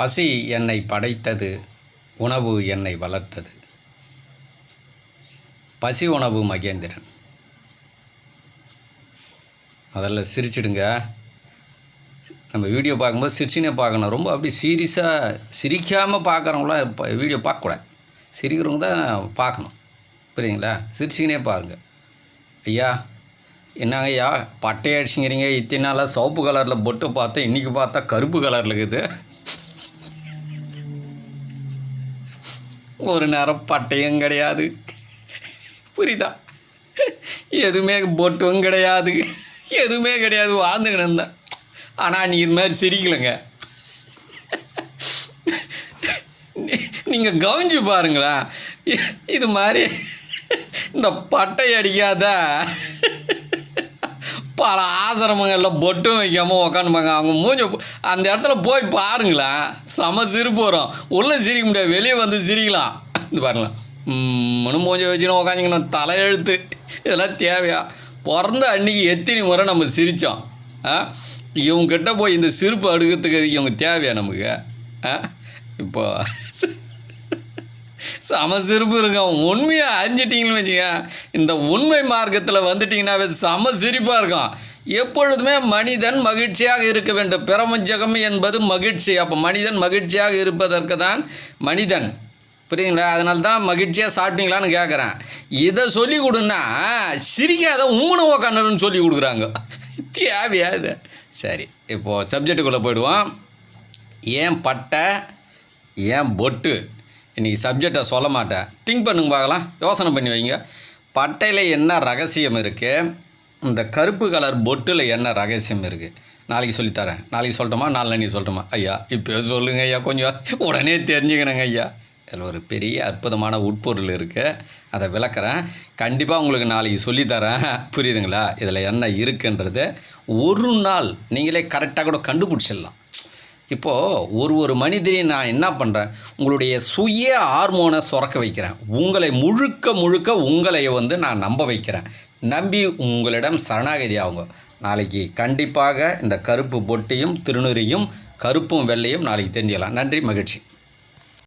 பசி என்னை படைத்தது உணவு என்னை வளர்த்தது. பசி உணவு மகேந்திரன். முதல்ல சிரிச்சிடுங்க. நம்ம வீடியோ பார்க்கும்போது சிரிச்சினே பார்க்கணும். ரொம்ப அப்படி சீரியஸாக சிரிக்காமல் பார்க்குறவங்களாம் இப்போ வீடியோ பார்க்கக்கூடாது. சிரிக்கிறவங்க தான் பார்க்கணும். புரியுங்களா சிரிச்சிக்கினே பாருங்கள் ஐயா என்னங்க ஐயா பட்டையடிச்சுங்கிறீங்க. இத்தனை நாளாக சிவப்பு கலரில் பொட்டு பார்த்தா இன்றைக்கி பார்த்தா கருப்பு கலரில் இருக்குது. ஒரு நேரம் பட்டையும் கிடையாது. புரியுதா? எதுவுமே பொட்டும் கிடையாது. எதுவுமே கிடையாது. வாழ்ந்துக்கிட்டு இருந்தேன். ஆனால் நீ இது மாதிரி சிரிக்கலைங்க. நீங்கள் கவனிச்சு பாருங்களேன். இது மாதிரி இந்த பட்டை அடிக்காத பல ஆசிரமங்களில் பொட்டும் வைக்காமல் உக்காந்துப்பாங்க. அவங்க மூஞ்ச அந்த இடத்துல போய் பாருங்களேன். செம சிரிப்பு வரும். உள்ளே சிரிக்க முடியாது. வெளியே வந்து சிரிக்கலாம். இது பாருங்களேன் மனு மூஞ்ச வச்சுன்னு உக்காந்துக்கணும். தலையெழுத்து. இதெல்லாம் தேவையா? பிறந்த அன்னைக்கு எத்தனை முறை நம்ம சிரித்தோம் ஆ? இவங்ககிட்ட போய் இந்த சிரிப்பு அடுக்கிறதுக்கு இவங்க தேவையா நமக்கு? ஆ? இப்போ சம சிரிப்பு இருக்கும் உண்மையாக அறிஞ்சிட்டிங்கன்னு வச்சுக்கோங்க. இந்த உண்மை மார்க்கத்தில் வந்துட்டிங்கன்னாவே சம சிரிப்பாக இருக்கும். எப்பொழுதுமே மனிதன் மகிழ்ச்சியாக இருக்க வேண்டும். பிரபஞ்சகம் என்பது மகிழ்ச்சி. அப்போ மனிதன் மகிழ்ச்சியாக இருப்பதற்கு தான் மனிதன். புரியுதுங்களா? அதனால தான் மகிழ்ச்சியாக சாப்பிட்டீங்களான்னு கேட்குறேன் இதை சொல்லி கொடுன்னா சிரிக்காத உம்மனை உக்காந்துன்னு சொல்லி கொடுக்குறாங்க. தேவையா இது? சரி இப்போது சப்ஜெக்ட்டுக்குள்ளே போயிடுவோம். ஏன் பட்டை ஏன் பொட்டு? இன்றைக்கி சப்ஜெக்டை சொல்ல மாட்டேன். திங்க் பண்ணுங்க பார்க்கலாம். யோசனை பண்ணி வைங்க. பட்டையில் என்ன ரகசியம் இருக்குது இந்த கருப்பு கலர் பொட்டில் என்ன ரகசியம் இருக்குது நாளைக்கு சொல்லித்தரேன். நாளைக்கு சொல்லட்டுமா? நாளைக்கு சொல்லட்டுமா? ஐயா இப்போ சொல்லுங்க ஐயா கொஞ்சம். உடனே தெரிஞ்சுக்கணுங்க ஐயா. இதில் ஒரு பெரிய அற்புதமான உட்பொருள் இருக்குது அதை விளக்குறேன். கண்டிப்பாக உங்களுக்கு நாளைக்கு சொல்லித்தரேன். புரியுதுங்களா? இதில் என்ன இருக்குன்றது ஒரு நாள் நீங்களே கரெக்டாக கூட கண்டுபிடிச்சிடலாம். இப்போது ஒரு ஒரு மனிதனையும் நான் என்ன பண்ணுறேன் உங்களுடைய சுய ஹார்மோனை சுரக்க வைக்கிறேன். உங்களை முழுக்க முழுக்க உங்களை வந்து நான் நம்ப வைக்கிறேன். நம்பி உங்களிடம் சரணாகதி ஆகுங்க. நாளைக்கு கண்டிப்பாக இந்த கருப்பு பொட்டியும் திருநுறியும் கருப்பும் வெள்ளையும் நாளைக்கு தெரிஞ்சுக்கலாம் நன்றி மகிழ்ச்சி.